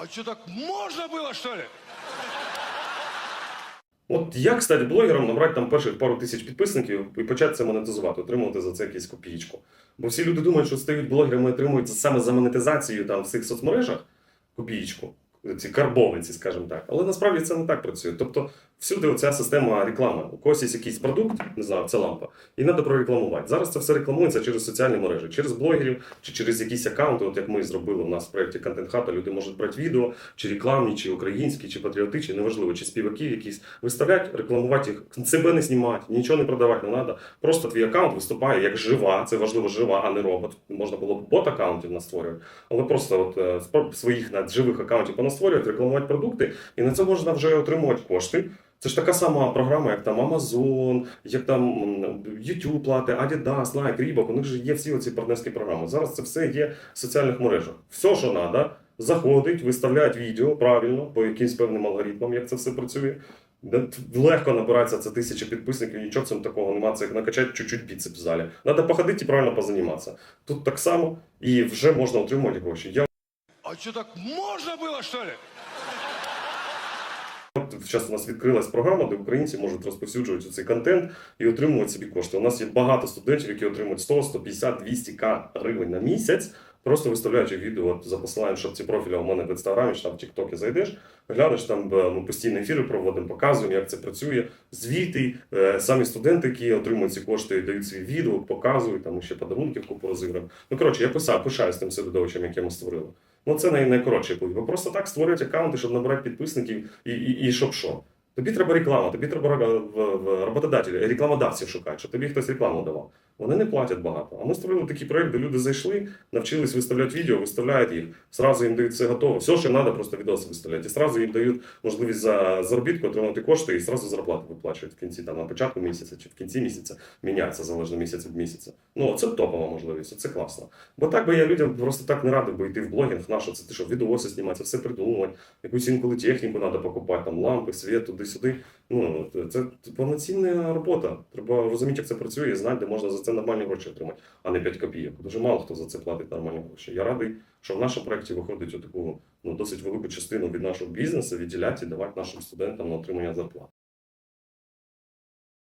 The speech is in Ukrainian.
А что, так можно было, что ли? От як стати блогером, набрати там перших пару тисяч підписників і почати це монетизувати, отримувати за це якусь копієчку. Бо всі люди думають, що стають блогерами і отримують саме за монетизацію там в цих соцмережах копієчку, ці карбованці, скажімо так. Але насправді це не так працює. Тобто всюди оця система реклами. У когось є якийсь продукт, не знаю, це лампа, і треба прорекламувати. Зараз це все рекламується через соціальні мережі, через блогерів чи через якісь аккаунти, от як ми зробили у нас в проєкті Контент Хата. Люди можуть брати відео, чи рекламні, чи українські, чи патріотичні, неважливо, чи співаки якісь виставляти, рекламувати їх, себе не знімати, нічого не продавати не треба. Просто твій аккаунт виступає як жива. Це важливо жива, а не робот. Можна було б бот аккаунтів настворювати, але просто от е, своїх живих аккаунтів понастворювати, рекламувати продукти, і на це можна вже отримувати кошти. Це ж така сама програма, як там Amazon, як там YouTube плати, Adidas, Nike, Reebok, у них же є всі оці партнерські програми. Зараз це все є в соціальних мережах. Все, що треба, заходить, виставляють відео правильно по якимсь певним алгоритмам, як це все працює. Легко набирається це тисяча підписників, нічого цьому такого немає, це як накачати чуть-чуть біцеп в залі. Треба походити і правильно позаніматися. Тут так само і вже можна отримувати гроші. Я А что, так можно было, что ли? Зараз у нас відкрилась програма, де українці можуть розповсюджувати цей контент і отримувати собі кошти. У нас є багато студентів, які отримують 100, 150, 200 к гривень на місяць, просто виставляючи відео за посиланням шапці профіля у мене в інстаграмі, чи там в Тіктокі зайдеш, глянеш там е, ми постійні ефіри проводимо, показуємо, як це працює. Звіти, е, самі студенти, які отримують ці кошти, дають свій відео, показують, там ще подарунки купу розіграємо. Ну коротше, я писав, пишаюсь тим середовищем, яке ми створили. Ну, це най- найкоротший путь. Ви просто так створюють аккаунти, щоб набирати підписників і, і, і щоб що. Тобі треба реклама, тобі треба ра- в, в роботодателі, рекламодавців шукати, щоб тобі хтось рекламу давав. Вони не платять багато. А ми створили такий проект, де люди зайшли, навчились виставляти відео, виставляють їх, зразу їм дають все готово. Все, що треба, просто відоси виставляти. І зразу їм дають можливість за заробітку отримати кошти і зразу зарплату виплачують в кінці, там на початку місяця чи в кінці місяця міняється залежно місяць від місяця. Ну, це топова можливість, це класно. Бо так би я людям просто так не радив би йти в блогінг, на що це ти що, відоси знімати, все придумувати, якусь інколи техніку треба покупати, там лампи, світ, туди-сюди. Ну, це повноцінна робота. Треба розуміти, як це працює, і знати, де можна за це нормальні гроші отримати, а не 5 копійок. Дуже мало хто за це платить нормальні гроші. Я радий, що в нашому проєкті виходить таку ну, досить велику частину від нашого бізнесу відділяти і давати нашим студентам на отримання зарплати.